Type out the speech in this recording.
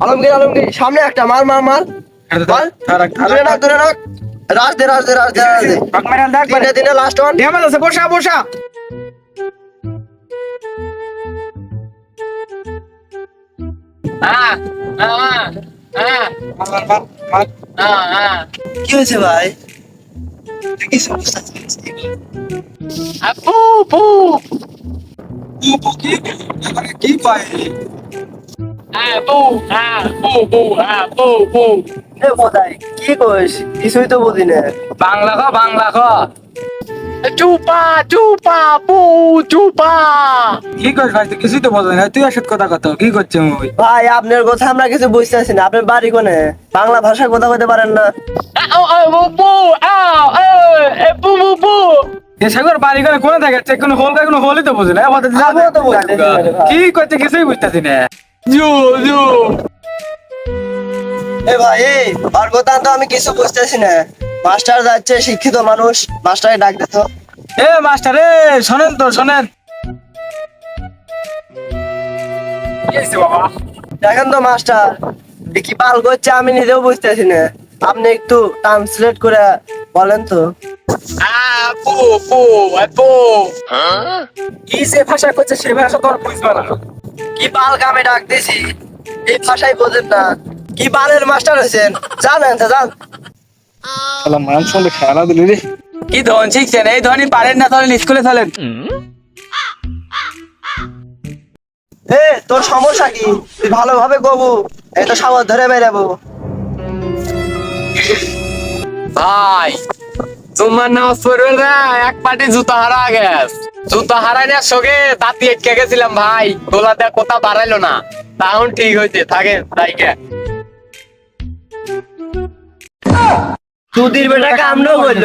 আলমগীর আলমগীর সামনে একটা মার মার মার মার নাক দূরে নাক রাজ দে রাজ দে রাজ দে রাজ দে তিনটে তিনটে লাস্ট ওয়ান বসা বসা হ্যাঁ হ্যাঁ হ্যাঁ হ্যাঁ হ্যাঁ কি হয়েছে ভাই কি সমস্যা? আপু পু কি পাই কি কইস? কিছুই তো বুঝি না। বাংলা খ বাংলা খ চুপা চুপা পু চুপা। কি করিস ভাই তুই কিছুই তো বলবি না। তুই আসত কথা কত কি করছে মুই? ভাই আপনার কথা আমরা কিছু বুঝতেছি না। আপনার বাড়ি কোনে? বাংলা ভাষা কথা বলতে পারেন না। পু পু পু পু। সাগর বাড়ি করে কোনে থাকে কোনো হোল কোনো হোলই তো বুঝি না। এ বলতে যা আমিও তো বুঝতেছি না রে ভাই। কি করছে কিছুই বুঝতেছি না। জু জু। এ ভাই আর কথা তো আমি কিছু বুঝতেছি না। মাস্টার যাচ্ছে শিক্ষিত মানুষ মাস্টারে ডাক দিত এ মাস্টার এ শোনেন তো শোনেন। দেখেন তো মাস্টার কি পাল করছে আমি নিজেও বুঝতেছি না। আপনি একটু ট্রান্সলেট করে বলেন তো। আ পু পু এ পু কি সে ভাষা করছে সে ভাষা তোর বুঝবা না। কি পাল কামে ডাক দিছি? এই ভাষাই বোঝেন না। কি বালের মাস্টার হয়েছেন? জানেন তো জান শালা মান সঙ্গে খেলা দিলি রে। কি ধন শিখছেন? এই ধনী পারেন না তাহলে স্কুলে চলেন এ তোর সমস্যা কি? তুই ভালোভাবে গবু এই তো সাবর ধরে বেরাবো ভাই তোমার নামাজ পড়বে না এক পাটি জুতা হারা গেছ। জুতা হারাই না সঙ্গে দিয়ে আটকে গেছিলাম ভাই। তোলা দেয়া কোথা বাড়াইলো না। তাহন ঠিক হয়েছে থাকে তাইকে তুদির বেটা কামড় করল